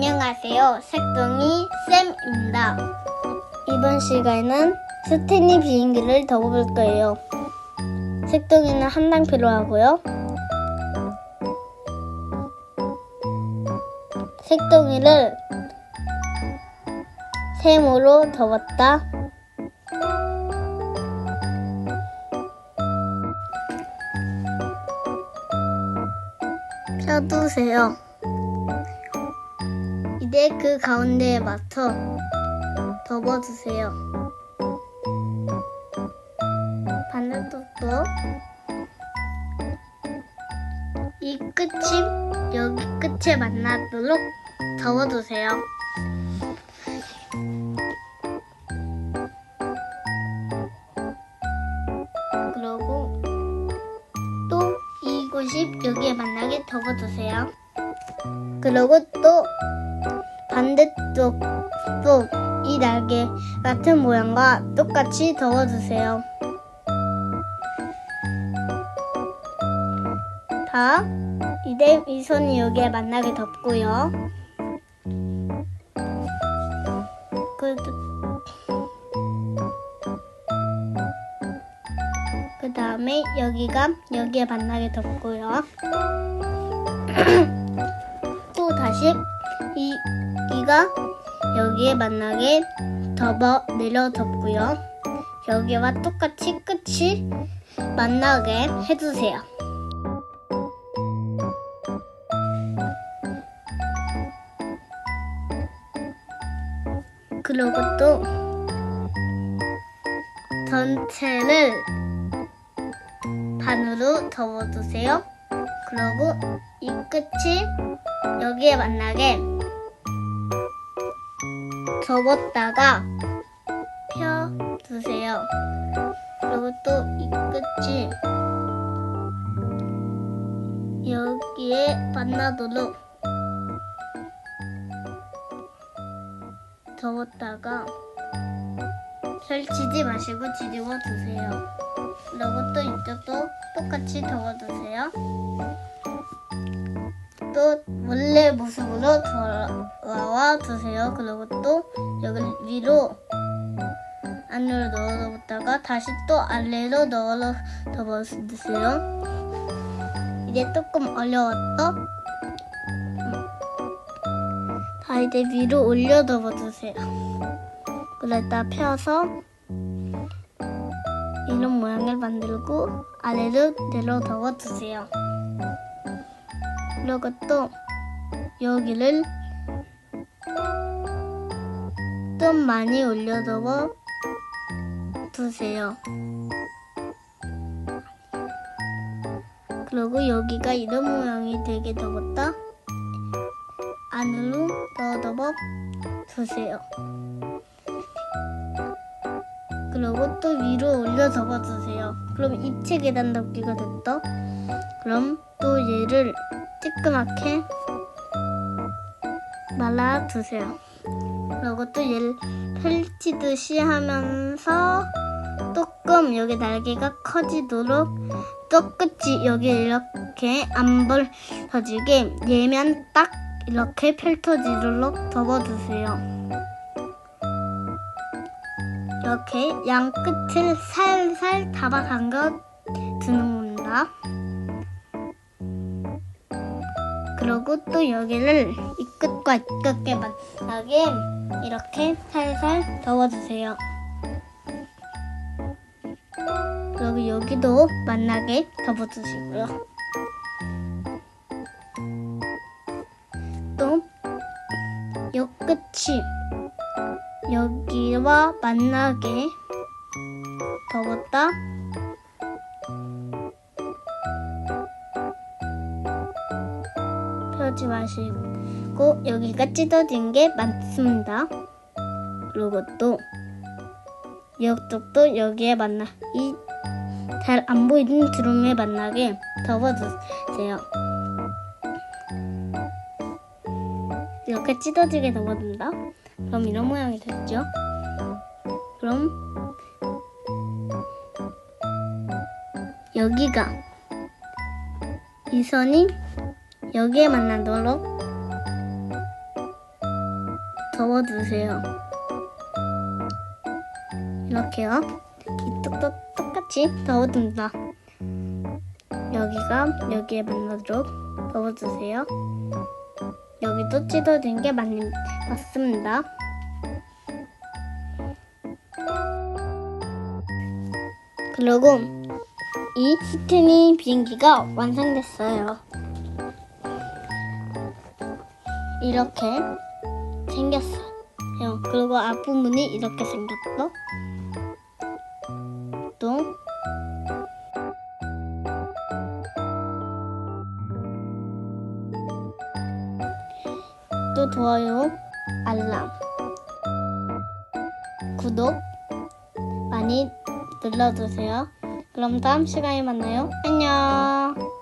안녕하세요. 색동이 쌤입니다. 이번 시간에는 스탠리 비행기를 덮어볼 거예요. 색동이는 한 장 필요하고요. 색동이를 셈으로 덮었다. 펴두세요. 이제 그 가운데에 맞춰 덮어주세요. 반대쪽도 이 끝이 여기 끝에 만나도록 접어주세요. 그리고 또 이곳이 여기에 만나게 접어주세요. 그리고 또 반대쪽도 이 날개 같은 모양과 똑같이 접어주세요. 다 이제 이 손이 여기에 만나게 덮고요. 그, 그 다음에 여기가 여기에 만나게 덮고요. 또 다시 이 이가 여기에 만나게 덮어 내려 덮고요. 여기와 똑같이 끝이 만나게 해주세요. 그리고 또 전체를 반으로 접어주세요. 그리고 이 끝이 여기에 만나게 접었다가 펴주세요. 그리고 또 이 끝이 여기에 만나도록 접었다가 펼치지 마시고 뒤집어 주세요. 그리고 또 이쪽도 똑같이 접어주세요. 또 원래 모습으로 돌아와 주세요. 그리고 또 여기 위로 안으로 넣어뒀다가 다시 또 아래로 넣어 접어주세요. 이제 조금 어려웠죠? 다 이제 위로 올려 접어주세요. 그랬다 펴서 이런 모양을 만들고 아래로 내려 접어주세요. 그리고 또 여기를 좀 많이 올려 접어 두세요. 그리고 여기가 이런 모양이 되게 접었다. 안으로 넣어 접어 주세요. 그리고 또 위로 올려 접어 주세요. 그럼 입체 계단 덮기가 됐다. 그럼 또 얘를 찌끄맣게 말아주세요. 그리고 또 얘를 펼치듯이 하면서 조금 여기 날개가 커지도록 또 끝이 여기 이렇게 안 벌어지게 얘면 딱 이렇게 펼쳐지도록 접어주세요. 이렇게 양 끝을 살살 잡아 당겨 주는 겁니다. 그리고 또 여기를 이 끝과 이 끝에 만나게 이렇게 살살 접어주세요. 그리고 여기도 만나게 접어주시고요. 또 요 끝이 여기와 만나게 접었다. 펴지 마시고 여기가 찢어진 게 많습니다. 그리고 또 이쪽도 여기에 만나 이 잘 안 보이는 주름에 만나게 접어주세요. 이렇게 찢어지게 접어준다. 그럼 이런 모양이 됐죠? 그럼 여기가 이 선이 여기에 만나도록 접어주세요. 이렇게요. 이쪽도 똑같이 접어줍니다. 여기가 여기에 맞도록 접어주세요. 여기도 찢어진 게 맞, 맞습니다. 그리고 이 스테니 비행기가 완성됐어요. 이렇게 생겼어요. 그리고 앞부분이 이렇게 생겼어. 또또 좋아요, 알람, 구독 많이 눌러주세요. 그럼 다음 시간에 만나요. 안녕.